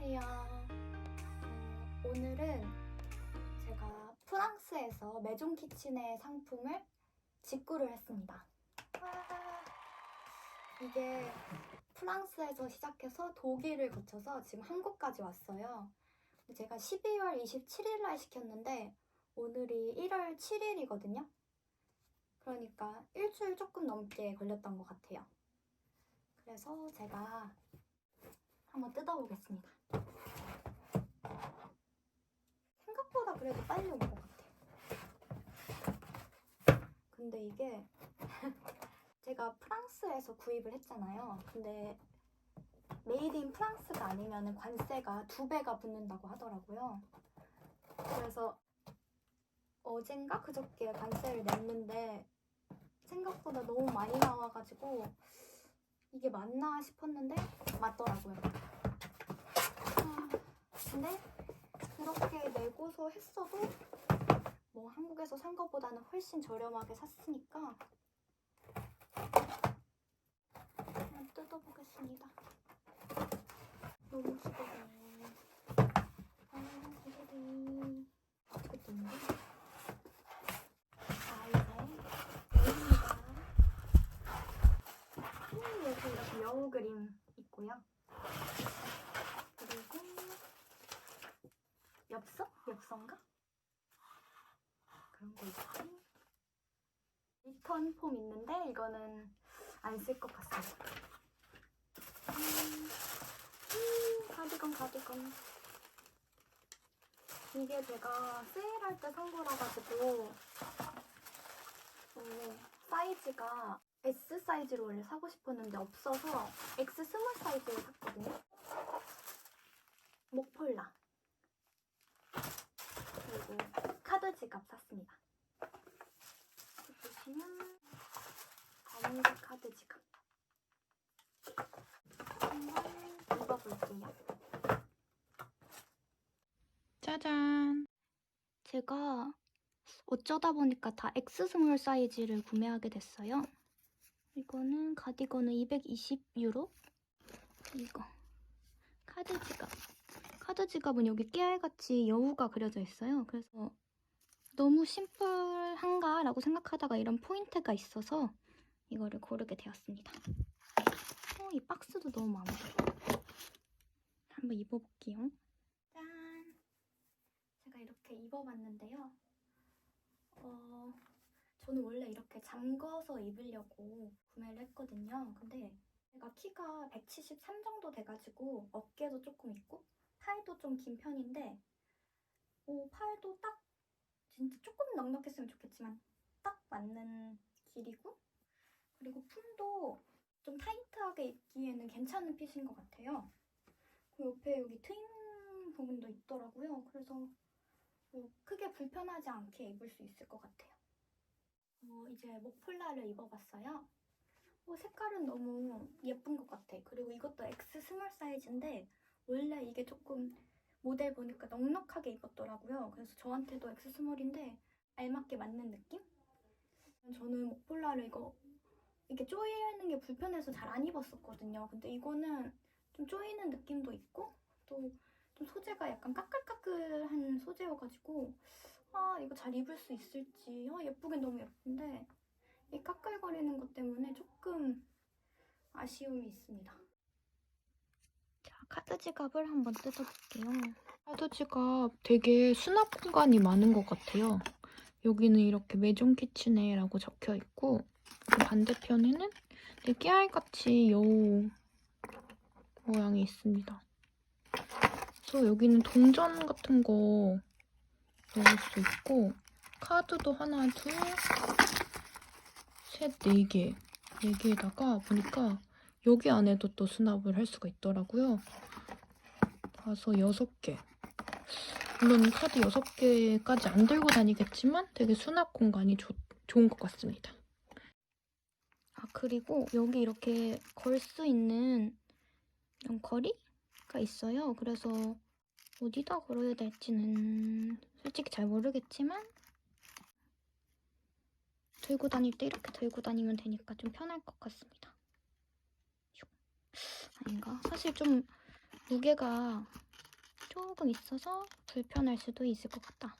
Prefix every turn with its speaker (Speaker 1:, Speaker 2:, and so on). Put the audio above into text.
Speaker 1: 안녕하세요. 어, 오늘은 제가 프랑스에서 메종 키친의 상품을 직구를 했습니다. 와, 이게 프랑스에서 시작해서 독일을 거쳐서 지금 한국까지 왔어요. 제가 12월 27일 날 시켰는데 오늘이 1월 7일이거든요. 그러니까 일주일 조금 넘게 걸렸던 것 같아요. 그래서 제가 한번 뜯어보겠습니다. 생각보다 그래도 빨리 온 것 같아요. 근데 이게 제가 프랑스에서 구입을 했잖아요. 근데 메이드 인 프랑스가 아니면 관세가 두 배가 붙는다고 하더라고요. 그래서 어젠가 그저께 관세를 냈는데 생각보다 너무 많이 나와가지고 이게 맞나 싶었는데 맞더라고요. 아, 근데 그렇게 내고서 했어도 뭐 한국에서 산 것보다는 훨씬 저렴하게 샀으니까 뜯어보겠습니다. 너무. 아, 기대돼. 어떻게 뜯는 아, 이제 여기입니다. 음, 여우 그림 있고요. 그리고 엽서? 엽서인가? 그런 거 있고 리턴 폼 있는데 이거는 안 쓸 것 같습니다. 음, 음, 가디건 가디건 이게 제가 세일할 때 산 거라 가지고 어, 사이즈가 S 사이즈로 원래 사고 싶었는데 없어서 X 스몰 사이즈를 샀거든요. 목폴라 그리고 카드 지갑 샀습니다. 보시면 검은색 카드 지갑 한번 입어볼게요.
Speaker 2: 짜잔.
Speaker 1: 제가 어쩌다 보니까 다 X 스몰 사이즈를 구매하게 됐어요. 이거는 가디건은 220유로. 이거 카드 지갑. 카드 지갑은 여기 깨알같이 여우가 그려져 있어요. 그래서 너무 심플한가 라고 생각하다가 이런 포인트가 있어서 이거를 고르게 되었습니다. 어, 이 박스도 너무 마음에 들어요. 한번 입어볼게요. 짠! 제가 이렇게 입어봤는데요. 어, 저는 원래 이렇게 잠궈서 입으려고 구매를 했거든요. 근데 제가 키가 173 정도 돼가지고 어깨도 조금 있고 팔도 좀 긴 편인데 어, 팔도 딱 진짜 조금 넉넉했으면 좋겠지만 딱 맞는 길이고 그리고 품도 좀 타이트하게 입기에는 괜찮은 핏인 것 같아요. 그 옆에 여기 트임 부분도 있더라고요. 그래서 뭐 크게 불편하지 않게 입을 수 있을 것 같아요. 어, 이제 목폴라를 입어봤어요. 어, 색깔은 너무 예쁜 것 같아. 그리고 이것도 X 스몰 사이즈인데 원래 이게 조금 모델 보니까 넉넉하게 입었더라고요. 그래서 저한테도 X 스몰인데 알맞게 맞는 느낌? 저는 목폴라를 이거 이렇게 조이는 게 불편해서 잘 안 입었었거든요. 근데 이거는 좀 조이는 느낌도 있고 또 좀 소재가 약간 까끌까끌한 소재여가지고 아 이거 잘 입을 수 있을지 아 예쁘긴 너무 예쁜데 이 까끌거리는 것 때문에 조금 아쉬움이 있습니다. 자 카드 지갑을 한번 뜯어볼게요.
Speaker 2: 카드 지갑 되게 수납 공간이 많은 것 같아요. 여기는 이렇게 메종 키친에라고 적혀 있고 그 반대편에는 되게 깨알같이 여우 모양이 있습니다. 그래서 여기는 동전 같은 거 넣을 수 있고 카드도 하나, 둘, 셋, 네 개. 네 개에다가 보니까 여기 안에도 또 수납을 할 수가 있더라고요. 다섯, 여섯 개. 물론 카드 여섯 개까지 안 들고 다니겠지만 되게 수납 공간이 좋, 좋은 것 같습니다.
Speaker 1: 아 그리고 여기 이렇게 걸 수 있는 이런 거리가 있어요. 그래서 어디다 걸어야 될지는 솔직히 잘 모르겠지만 들고 다닐 때 이렇게 들고 다니면 되니까 좀 편할 것 같습니다. 슉. 아닌가? 사실 좀 무게가 조금 있어서 불편할 수도 있을 것 같다.